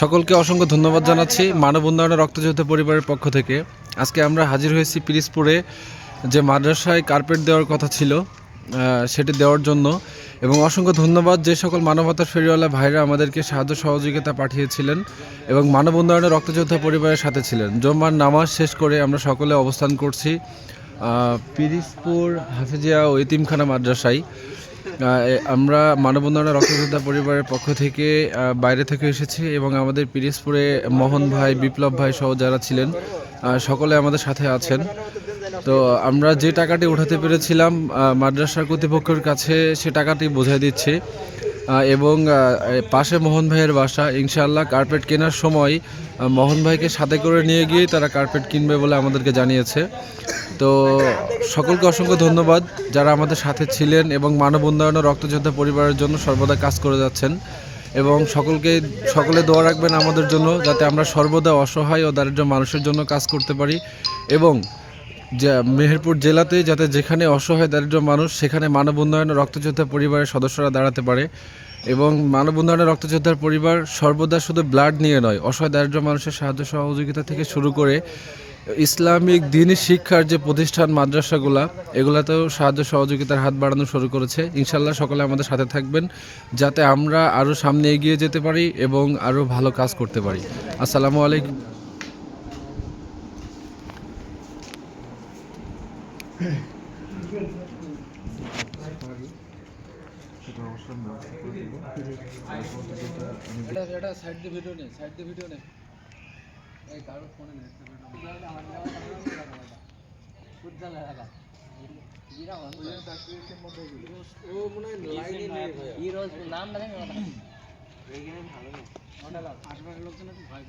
সকলকে অসংখ্য ধন্যবাদ জানাচ্ছি মানব উন্নয়নের রক্তযোদ্ধা পরিবারের পক্ষ থেকে। আজকে আমরা হাজির হয়েছি পিরিসপুরে যে মাদ্রাসায় কার্পেট দেওয়ার কথা ছিল সেটি দেওয়ার জন্য। এবং অসংখ্য ধন্যবাদ যে সকল মানবতার ফেরিওয়ালা ভাইরা আমাদেরকে সাহায্য সহযোগিতা পাঠিয়েছিলেন এবং মানব উন্নয়নের রক্তযোদ্ধা পরিবারের সাথে ছিলেন। জম্মার নামাজ শেষ করে আমরা সকলে অবস্থান করছি আহ, পিরিসপুর হাফিজিয়া ও ইতিমখানা মাদ্রাসায়। আমরা মানব উন্নয়নের রক্তযোদ্ধা পরিবারের পক্ষ থেকে বাইরে থেকে এসেছি এবং আমাদের পিরিসপুরে মোহন ভাই বিপ্লব ভাই সহ যারা ছিলেন সকলে আমাদের সাথে আছেন। তো আমরা যে টাকাটি উঠাতে পেরেছিলাম আহ, মাদ্রাসার কর্তৃপক্ষের কাছে সে টাকাটি বোঝাই দিচ্ছে। এবং পাশে মোহন ভাইয়ের বাসা। ইনশাআল্লাহ কার্পেট কেনার সময় মোহন ভাইকে সাথে করে নিয়ে গিয়ে তারা কার্পেট কিনবে বলে আমাদেরকে জানিয়েছে। তো সকলকে অসংখ্য ধন্যবাদ যারা আমাদের সাথে ছিলেন এবং মানব উন্নয়ন ও রক্তযোদ্ধা পরিবারের জন্য সর্বদা কাজ করে যাচ্ছেন। এবং সকলকে, সকলে দোয়া রাখবেন আমাদের জন্য যাতে আমরা সর্বদা অসহায় ও দারিদ্র মানুষের জন্য কাজ করতে পারি। এবং মেহেরপুর জেলাতে যাতে যেখানে অসহায় দারিদ্র মানুষ, সেখানে মানব উন্নয়ন ও রক্তযোদ্ধা পরিবারের সদস্যরা দাঁড়াতে পারে এবং মানব উন্নয়নের রক্তযোদ্ধার পরিবার সর্বদা শুধু ব্লাড নিয়ে নয়, অসহায় দারিদ্র মানুষের সাহায্য সহযোগিতা থেকে শুরু করে ইসলামিক দিনী শিক্ষার যে প্রতিষ্ঠান মাদ্রাসাগুলা, এগুলাতেও সাহায্য সহযোগিতার হাত বাড়ানো শুরু করেছে। ইনশাল্লাহ সকলে আমাদের সাথে থাকবেন যাতে আমরা আরও সামনে এগিয়ে যেতে পারি এবং আরও ভালো কাজ করতে পারি। আসসালামু আলাইকুম। এটা এটা সাইড দিয়ে ভিডিও নেই সাইড দিয়ে ভিডিও নেই এই কারও ফোনে নেই ভাইয়া আশপাশের লোকজন ভয়